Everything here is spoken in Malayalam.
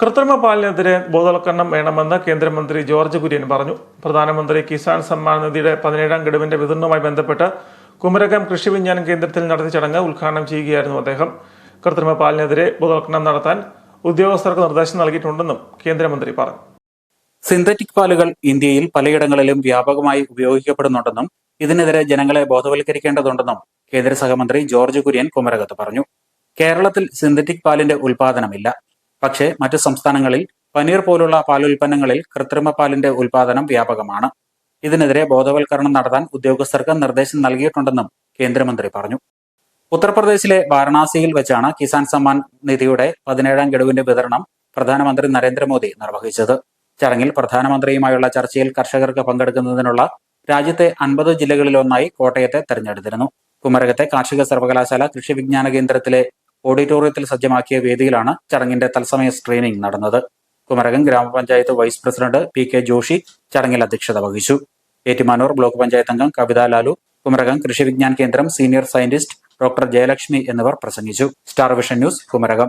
കൃത്രിമ പാലിനെതിരെ ബോധവൽക്കരണം വേണമെന്ന് കേന്ദ്രമന്ത്രി ജോർജ് കുര്യൻ പറഞ്ഞു. പ്രധാനമന്ത്രി കിസാൻ സമ്മാൻ നിധിയുടെ പതിനേഴാം ഗഡുവിന്റെ വിതരണവുമായി ബന്ധപ്പെട്ട് കുമരകം കൃഷി വിജ്ഞാന കേന്ദ്രത്തിൽ നടത്തിയ ചടങ്ങ് ഉദ്ഘാടനം ചെയ്യുകയായിരുന്നു അദ്ദേഹം. കൃത്രിമ പാലിനെതിരെ ബോധവൽക്കരണം നടത്താൻ ഉദ്യോഗസ്ഥർക്ക് നിർദ്ദേശം നൽകിയിട്ടുണ്ടെന്നും കേന്ദ്രമന്ത്രി പറഞ്ഞു. സിന്തറ്റിക് പാലുകൾ ഇന്ത്യയിൽ പലയിടങ്ങളിലും വ്യാപകമായി ഉപയോഗിക്കപ്പെടുന്നുണ്ടെന്നും ഇതിനെതിരെ ജനങ്ങളെ ബോധവൽക്കരിക്കേണ്ടതുണ്ടെന്നും കേന്ദ്ര സഹമന്ത്രി ജോർജ് കുര്യൻ കുമരകത്ത് പറഞ്ഞു. കേരളത്തിൽ സിന്തറ്റിക് പാലിന്റെ ഉൽപാദനമില്ല. പക്ഷേ മറ്റു സംസ്ഥാനങ്ങളിൽ പനീർ പോലുള്ള പാലുൽപ്പന്നങ്ങളിൽ കൃത്രിമ പാലിന്റെ ഉൽപാദനം വ്യാപകമാണ്. ഇതിനെതിരെ ബോധവൽക്കരണം നടത്താൻ ഉദ്യോഗസ്ഥർക്ക് നിർദ്ദേശം നൽകിയിട്ടുണ്ടെന്നും കേന്ദ്രമന്ത്രി പറഞ്ഞു. ഉത്തർപ്രദേശിലെ വാരണാസിയിൽ വെച്ചാണ് കിസാൻ സമ്മാൻ നിധിയുടെ പതിനേഴാം ഗഡുവിന്റെ വിതരണം പ്രധാനമന്ത്രി നരേന്ദ്രമോദി നിർവഹിച്ചത്. ചടങ്ങിൽ പ്രധാനമന്ത്രിയുമായുള്ള ചർച്ചയിൽ കർഷകർക്ക് പങ്കെടുക്കുന്നതിനുള്ള രാജ്യത്തെ അൻപത് ജില്ലകളിലൊന്നായി കോട്ടയത്തെ തെരഞ്ഞെടുത്തിരുന്നു. കുമരകത്തെ കാർഷിക സർവകലാശാല കൃഷി വിജ്ഞാന കേന്ദ്രത്തിലെ ഓഡിറ്റോറിയത്തിൽ സജ്ജമാക്കിയ വേദിയിലാണ് ചടങ്ങിന്റെ തത്സമയ സ്ക്രീനിംഗ് നടന്നത്. കുമരകം ഗ്രാമപഞ്ചായത്ത് vice president P K Joshi ചടങ്ങിൽ അധ്യക്ഷത വഹിച്ചു. ഏറ്റുമാനൂർ ബ്ലോക്ക് പഞ്ചായത്ത് അംഗം കവിതാ ലാലു കുമരകം കൃഷി വിജ്ഞാൻ കേന്ദ്രം സീനിയർ സയന്റിസ്റ്റ് ഡോക്ടർ ജയലക്ഷ്മി എന്നിവർ പ്രസംഗിച്ചു. Star vision news Kumarakom.